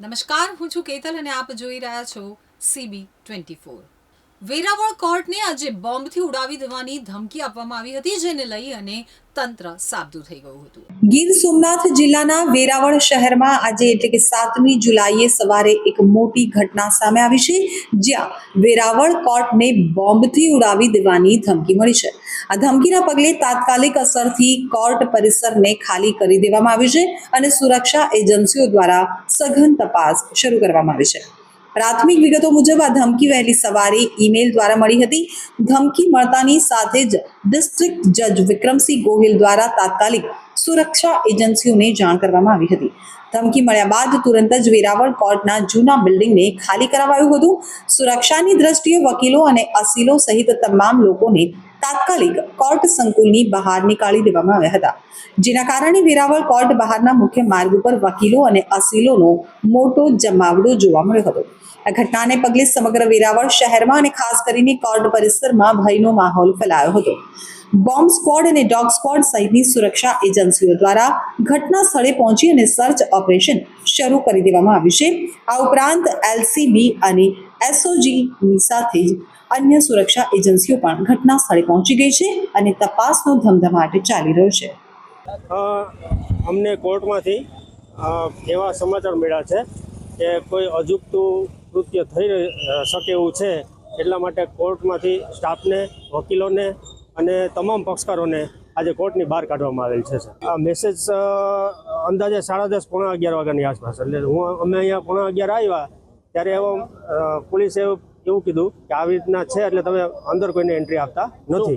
નમસ્કાર હું છું કેતલ અને આપ જોઈ રહ્યા છો સીબી ટ્વેન્ટી ફોર વેરાવળ કોર્ટને આજે બોમ્બથી ઉડાવી દેવાની ધમકી આપવામાં આવી હતી, જેને લઈ અને તંત્ર સાબદું થઈ ગયું હતું. ગીર સોમનાથ જિલ્લાના વેરાવળ શહેરમાં આજે એટલે કે સાતમી જુલાઈએ સવારે એક મોટી ઘટના સામે આવી છે, જ્યાં વેરાવળ કોર્ટને બોમ્બથી ઉડાવી દેવાની ધમકી મળી છે. આ ધમકીના પગલે તાત્કાલિક અસરથી કોર્ટ પરિસરને ખાલી કરી દેવામાં આવ્યું છે અને સુરક્ષા એજન્સીઓ દ્વારા સઘન તપાસ શરૂ કરવામાં આવી છે. પ્રાથમિક વિગતો મુજબ આ ધમકી વહેલી સવારે ઈમેલ દ્વારા મળી હતી. ધમકી મળતાની સાથે જ ડિસ્ટ્રિક્ટ જજ વિક્રમસિંહ ગોહિલ દ્વારા તાત્કાલિક સુરક્ષા એજન્સીઓને જાણ કરવામાં આવી હતી. ધમકી મળ્યા બાદ તુરંત જ વેરાવળ કોર્ટના જૂના બિલ્ડિંગને ખાલી કરાવાયું હતું. સુરક્ષાની દ્રષ્ટિએ વકીલો અને અસીલો સહિત તમામ લોકોને તાત્કાલિક કોર્ટ સંકુલની બહાર નીકાળી દેવામાં આવ્યા હતા. જેના કારણે વેરાવળ કોર્ટ બહારના મુખ્ય માર્ગ ઉપર વકીલો અને અસીલોનો મોટો જમાવડો જોવા મળ્યો હતો. આ ઘટનાને પગલે સમગ્ર વેરાવળ શહેરમાં અને ખાસ કરીને કોર્ટ પરિસરમાં ભયનો માહોલ ફેલાયો હતો. બોમ્બ સ્ક્વોડ અને ડોગ સ્ક્વોડ સહિતની સુરક્ષા એજન્સીઓ દ્વારા ઘટના સ્થળે પહોંચી અને સર્ચ ઓપરેશન શરૂ કરી દેવામાં આવ્યું છે. આ ઉપરાંત એલસીબી અને એસઓજીની સાથે જ અન્ય સુરક્ષા એજન્સીઓ પણ ઘટના સ્થળે પહોંચી ગઈ છે અને તપાસનો ધમધમાટ ચાલી રહ્યો છે. અમને કોર્ટમાંથી એવા સમાચાર મળ્યા છે કે કોઈ અજુગતું કૃત્ય થઈ શકે એવું છે એટલા માટે કોર્ટમાંથી સ્ટાફને, વકીલોને અને તમામ પક્ષકારોને આજે કોર્ટની બહાર કાઢવામાં આવેલ છે આ મેસેજ અંદાજે સાડા દસ, પોણા અગિયાર વાગ્યાની આસપાસ. એટલે હું, અમે અહીંયા પોણા અગિયાર આવ્યા, ત્યારે એવો પોલીસે એવું કીધું કે આવી રીતના છે, એટલે તમે અંદર કોઈને એન્ટ્રી આપતા નથી.